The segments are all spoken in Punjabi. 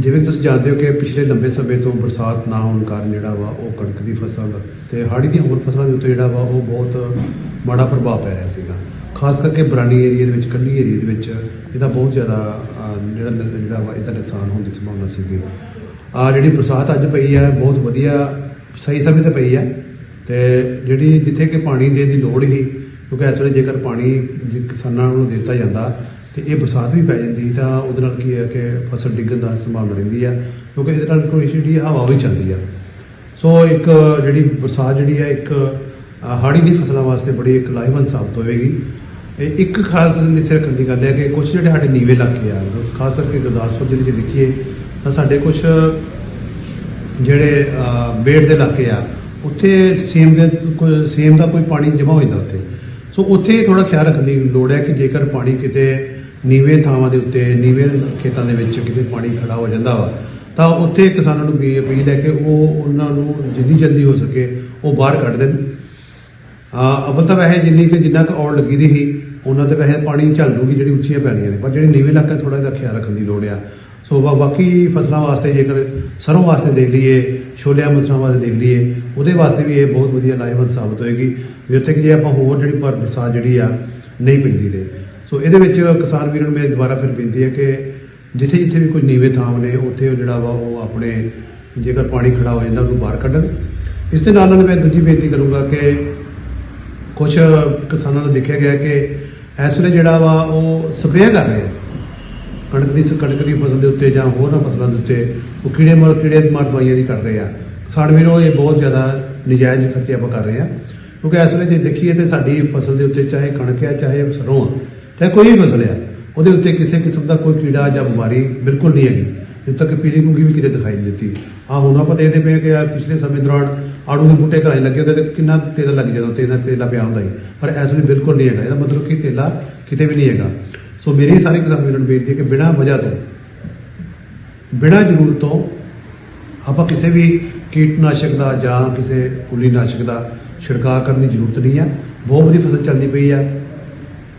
ਜਿਵੇਂ ਤੁਸੀਂ ਜਾਣਦੇ ਹੋ ਕਿ ਪਿਛਲੇ ਲੰਬੇ ਸਮੇਂ ਤੋਂ ਬਰਸਾਤ ਨਾ ਹੋਣ ਕਾਰਨ ਜਿਹੜਾ ਵਾ ਉਹ ਕਣਕ ਦੀ ਫਸਲ ਤੇ ਹਾੜੀ ਦੀਆਂ ਹੋਰ ਫਸਲਾਂ ਦੇ ਉੱਤੇ ਜਿਹੜਾ ਵਾ ਉਹ ਬਹੁਤ ਮਾੜਾ ਪ੍ਰਭਾਵ ਪੈ ਰਿਹਾ ਸੀਗਾ। ਖਾਸ ਕਰਕੇ ਬਰਾਨੀ ਏਰੀਆ ਦੇ ਵਿੱਚ ਕੰਢੀ ਏਰੀਆ ਦੇ ਵਿੱਚ ਇਹਦਾ ਬਹੁਤ ਜ਼ਿਆਦਾ ਜਿਹੜਾ ਨ- ਜਿਹੜਾ ਵਾ ਇਹਦਾ ਨੁਕਸਾਨ ਹੋਣ ਦੀ ਸੰਭਾਵਨਾ ਸੀਗੀ। ਆ ਜਿਹੜੀ ਬਰਸਾਤ ਅੱਜ ਪਈ ਹੈ, ਬਹੁਤ ਵਧੀਆ, ਸਹੀ ਸਮੇਂ ਤੇ ਪਈ ਹੈ ਤੇ ਜਿਹੜੀ ਜਿੱਥੇ ਕਿ ਪਾਣੀ ਦੇਣ ਦੀ ਲੋੜ ਹੀ, ਕਿਉਂਕਿ ਇਸ ਵੇਲੇ ਜੇਕਰ ਪਾਣੀ ਜੇ ਕਿਸਾਨਾਂ ਨੂੰ ਦਿੱਤਾ ਜਾਂਦਾ ਤੇ ਇਹ ਬਰਸਾਤ ਵੀ ਪੈ ਜਾਂਦੀ ਤਾਂ ਉਹਦੇ ਨਾਲ ਕੀ ਹੈ ਕਿ ਫਸਲ ਡਿੱਗਣ ਦਾ ਸੰਭਾਵਨਾ ਰਹਿੰਦੀ ਆ ਕਿਉਂਕਿ ਇਹਦੇ ਨਾਲ ਕੋਈ ਜਿਹੜੀ ਹਵਾ ਵੀ ਚੱਲਦੀ ਆ। ਸੋ ਇੱਕ ਜਿਹੜੀ ਬਰਸਾਤ ਜਿਹੜੀ ਹੈ, ਇੱਕ ਹਾੜੀ ਦੀ ਫਸਲਾਂ ਵਾਸਤੇ ਬੜੀ ਇੱਕ ਲਾਹੇਵੰਦ ਸਾਬਤ ਹੋਵੇਗੀ। ਇਹ ਇੱਕ ਖਾਸ ਇੱਥੇ ਰੱਖਣ ਦੀ ਗੱਲ ਹੈ ਕਿ ਕੁਝ ਜਿਹੜੇ ਸਾਡੇ ਨੀਵੇਂ ਇਲਾਕੇ ਆ, ਖਾਸ ਕਰਕੇ ਗੁਰਦਾਸਪੁਰ ਜ਼ਿਲ੍ਹੇ 'ਚ ਦੇਖੀਏ, ਤਾਂ ਸਾਡੇ ਕੁਝ ਜਿਹੜੇ ਬੇੜ ਦੇ ਇਲਾਕੇ ਆ, ਉੱਥੇ ਸੇਮ ਦੇ, ਕੋਈ, ਸੇਮ ਦਾ ਕੋਈ ਪਾਣੀ ਜਮ੍ਹਾਂ ਹੋ ਜਾਂਦਾ ਉੱਥੇ। ਸੋ ਉੱਥੇ ਥੋੜਾ ਖਿਆਲ ਰੱਖਣ ਦੀ ਲੋੜ ਹੈ ਕਿ ਜੇਕਰ ਪਾਣੀ ਕਿਤੇ ਨੀਵੇਂ ਥਾਵਾਂ ਦੇ ਉੱਤੇ, ਨੀਵੇਂ ਖੇਤਾਂ ਦੇ ਵਿੱਚ ਕਿਤੇ ਪਾਣੀ ਖੜਾ ਹੋ ਜਾਂਦਾ ਵਾ, ਤਾਂ ਉੱਥੇ ਕਿਸਾਨਾਂ ਨੂੰ ਵੀ ਅਪੀਲ ਹੈ ਕਿ ਉਹ ਉਹਨਾਂ ਨੂੰ ਜਿੰਨੀ ਜਲਦੀ ਹੋ ਸਕੇ ਉਹ ਬਾਹਰ ਕੱਢ ਦੇਣ। ਆ, ਅਵਲ ਤਾਂ ਵੈਸੇ ਜਿੰਨੀ ਕਿ ਜਿੰਨਾ ਕੁ ਔੜ ਲੱਗੀ ਦੀ ਸੀ, ਉਹਨਾਂ ਤੇ ਵੈਸੇ ਪਾਣੀ ਝੱਲ ਲੂਗੀ ਜਿਹੜੀ ਉੱਚੀਆਂ ਪੈਣੀਆਂ ਨੇ, ਪਰ ਜਿਹੜੇ ਨੀਵੇਂ ਇਲਾਕਾ ਥੋੜਾ ਜਿਹਾ ਖਿਆਲ ਰੱਖਣ ਦੀ ਲੋੜ ਆ। ਸੋ ਬਾ- ਬਾਕੀ ਫਸਲਾਂ ਵਾਸਤੇ ਜੇਕਰ ਸਰੋਂ ਵਾਸਤੇ ਦੇਖ ਲਈਏ, ਛੋਲਿਆਂ ਮਸਰਾਂ ਵਾਸਤੇ ਦੇਖ ਲਈਏ, ਉਹਦੇ ਵਾਸਤੇ ਵੀ ਇਹ ਬਹੁਤ ਵਧੀਆ ਲਾਹੇਵੰਦ ਸਾਬਤ ਹੋਏਗੀ ਜਿੱਥੇ ਕਿ ਜੇ ਆਪਾਂ ਹੋਰ ਜਿਹੜੀ ਪਰ ਬਰਸਾਤ ਜਿਹੜੀ ਆ ਨਹੀਂ ਪੈਂਦੀ ਦੇ ਸੋ ਇਹਦੇ ਵਿੱਚ ਕਿਸਾਨ ਵੀਰਾਂ ਨੂੰ ਮੈਂ ਦੁਬਾਰਾ ਫਿਰ ਬੇਨਤੀ ਹੈ ਕਿ ਜਿੱਥੇ ਜਿੱਥੇ ਵੀ ਕੋਈ ਨੀਵੇਂ ਥਾਂ ਨੇ, ਉੱਥੇ ਉਹ ਜਿਹੜਾ ਵਾ ਉਹ ਆਪਣੇ ਜੇਕਰ ਪਾਣੀ ਖੜਾ ਹੋ ਜਾਂਦਾ, ਉਹਨੂੰ ਬਾਹਰ ਕੱਢਣ। ਇਸ ਦੇ ਨਾਲ ਨਾਲ ਮੈਂ ਦੂਜੀ ਬੇਨਤੀ ਕਰੂੰਗਾ ਕਿ ਕੁਝ ਕਿਸਾਨਾਂ ਨੂੰ ਦੇਖਿਆ ਗਿਆ ਕਿ ਇਸ ਵੇਲੇ ਜਿਹੜਾ ਵਾ ਉਹ ਸਪਰੇਅ ਕਰ ਰਹੇ ਆ। ਕਣਕ ਦੀ ਕਣਕ ਦੀ ਫਸਲ ਦੇ ਉੱਤੇ ਜਾਂ ਹੋਰ ਫਸਲਾਂ ਦੇ ਉੱਤੇ ਉਹ ਕੀੜੇ ਮਾਰ ਕੀੜੇ ਮਾਰ ਦਵਾਈਆਂ ਦੀ ਕਰ ਰਹੇ ਆ। ਕਿਸਾਨ ਵੀਰੋ, ਇਹ ਬਹੁਤ ਜ਼ਿਆਦਾ ਨਜਾਇਜ਼ ਖਰਚੇ ਆਪਾਂ ਕਰ ਰਹੇ ਆ। ਕਿਉਂਕਿ ਇਸ ਵੇਲੇ ਜੇ ਦੇਖੀਏ ਤੇ ਸਾਡੀ ਫਸਲ ਦੇ ਉੱਤੇ ਚਾਹੇ ਕਣਕ ਆ, ਚਾਹੇ ਸਰੋਂ ਆ, ਚਾਹੇ ਕੋਈ ਵੀ ਫਸਲ ਆ, ਉਹਦੇ ਉੱਤੇ ਕਿਸੇ ਕਿਸਮ ਦਾ ਕੋਈ ਕੀੜਾ ਜਾਂ ਬਿਮਾਰੀ ਬਿਲਕੁਲ ਨਹੀਂ ਹੈਗੀ। ਜਿੱਦ ਤੱਕ ਪੀਲੀ ਕੁੰਗੀ ਵੀ ਕਿਤੇ ਦਿਖਾਈ ਨਹੀਂ ਦਿੱਤੀ। ਆ ਹੁਣ ਆਪਾਂ ਦੇਖਦੇ ਪਏ ਕਿ ਆਹ ਪਿਛਲੇ ਸਮੇਂ ਦੌਰਾਨ ਆੜੂ ਦੇ ਬੂਟੇ ਘਰਾਂ ਲੱਗੇ ਉਹਦੇ ਤੇ ਕਿੰਨਾ ਤੇਲ ਲੱਗ ਜਾਂਦਾ, ਤੇਲ ਤੇਲਾ ਪਿਆ ਹੁੰਦਾ ਸੀ। ਪਰ ਇਸ ਵੇਲੇ ਬਿਲਕੁਲ ਨਹੀਂ ਹੈਗਾ। ਇਹਦਾ ਮਤਲਬ ਕਿ ਤੇਲਾ ਕਿਤੇ ਵੀ ਨਹੀਂ ਹੈਗਾ। ਸੋ ਮੇਰੀ ਸਾਰੇ ਕਿਸਾਨ ਵੀਰਾਂ ਨੂੰ ਬੇਨਤੀ ਹੈ ਕਿ ਬਿਨਾਂ ਵਜ੍ਹਾ ਤੋਂ, ਬਿਨਾਂ ਜ਼ਰੂਰਤ ਤੋਂ ਆਪਾਂ ਕਿਸੇ ਵੀ ਕੀਟਨਾਸ਼ਕ ਦਾ ਜਾਂ ਕਿਸੇ ਫੁੱਲੀਨਾਸ਼ਕ ਦਾ ਛਿੜਕਾਅ ਕਰਨ ਦੀ ਜ਼ਰੂਰਤ ਨਹੀਂ ਆ ਬਹੁਤ ਵਧੀਆ ਫਸਲ ਚੱਲਦੀ ਪਈ ਆ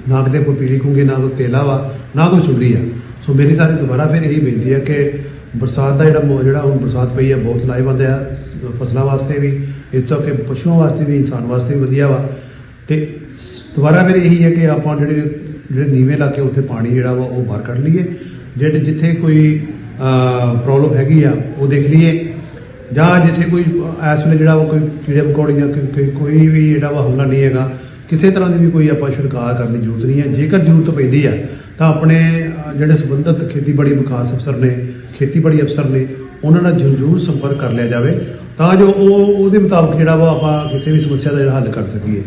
ਨਾ ਕਿਤੇ ਕੋਈ ਪੀਲੀ ਕੁੰਗੀ ਨਾ ਕੋਈ ਤੇਲਾ ਵਾ, ਨਾ ਕੋਈ ਚੁੱਲੀ ਆ। ਸੋ ਮੇਰੀ ਸਾਰੀ ਦੁਬਾਰਾ ਫਿਰ ਇਹੀ ਬੇਨਤੀ ਹੈ ਕਿ ਬਰਸਾਤ ਦਾ ਜਿਹੜਾ ਮੌ- ਜਿਹੜਾ ਹੁਣ ਬਰਸਾਤ ਪਈ ਆ ਬਹੁਤ ਲਾਹੇਵੰਦ ਆ ਫਸਲਾਂ ਵਾਸਤੇ ਵੀ ਇਸ ਤੋਂ ਕਿ ਪਸ਼ੂਆਂ ਵਾਸਤੇ ਵੀ, ਇਨਸਾਨ ਵਾਸਤੇ ਵੀ ਵਧੀਆ ਵਾ। ਤੇ ਦੁਬਾਰਾ ਫਿਰ ਇਹੀ ਹੈ ਕਿ ਆਪਾਂ ਜਿਹੜੇ ਜਿਹੜੇ ਨੀਵੇਂ ਇਲਾਕੇ ਉੱਥੇ ਪਾਣੀ ਜਿਹੜਾ ਵਾ ਉਹ ਬਾਹਰ ਕੱਢ ਲਈਏ। ਜਿਹੜੇ ਜਿੱਥੇ ਕੋਈ ਪ੍ਰੋਬਲਮ ਹੈਗੀ ਆ, ਉਹ ਦੇਖ ਲਈਏ। ਜਾਂ ਜਿੱਥੇ ਕੋਈ, ਇਸ ਵੇਲੇ ਜਿਹੜਾ ਵਾ ਕੋਈ ਕੀੜੇ ਮਕੌੜੇ ਜਾਂ ਕੋਈ- ਵੀ ਜਿਹੜਾ ਵਾ ਹਮਲਾ ਨਹੀਂ ਹੈਗਾ, ਕਿਸੇ ਤਰ੍ਹਾਂ ਦੀ ਵੀ ਕੋਈ ਆਪਾਂ ਛਿੜਕਾਅ ਕਰਨ ਦੀ ਜ਼ਰੂਰਤ ਨਹੀਂ ਹੈ। ਜੇਕਰ ਜ਼ਰੂਰਤ ਪੈਂਦੀ ਆ, ਤਾਂ ਆਪਣੇ ਜਿਹੜੇ ਸੰਬੰਧਿਤ ਖੇਤੀਬਾੜੀ ਵਿਕਾਸ ਅਫਸਰ ਨੇ, ਖੇਤੀਬਾੜੀ ਅਫਸਰ ਨੇ, ਉਹਨਾਂ ਨਾਲ ਜ਼ਰੂਰ ਸੰਪਰਕ ਕਰ ਲਿਆ ਜਾਵੇ, ਤਾਂ ਜੋ ਉਹ, ਉਹਦੇ ਮੁਤਾਬਕ ਜਿਹੜਾ ਵਾ ਆਪਾਂ ਕਿਸੇ ਵੀ ਸਮੱਸਿਆ ਦਾ ਜਿਹੜਾ ਹੱਲ ਕਰ ਸਕੀਏ।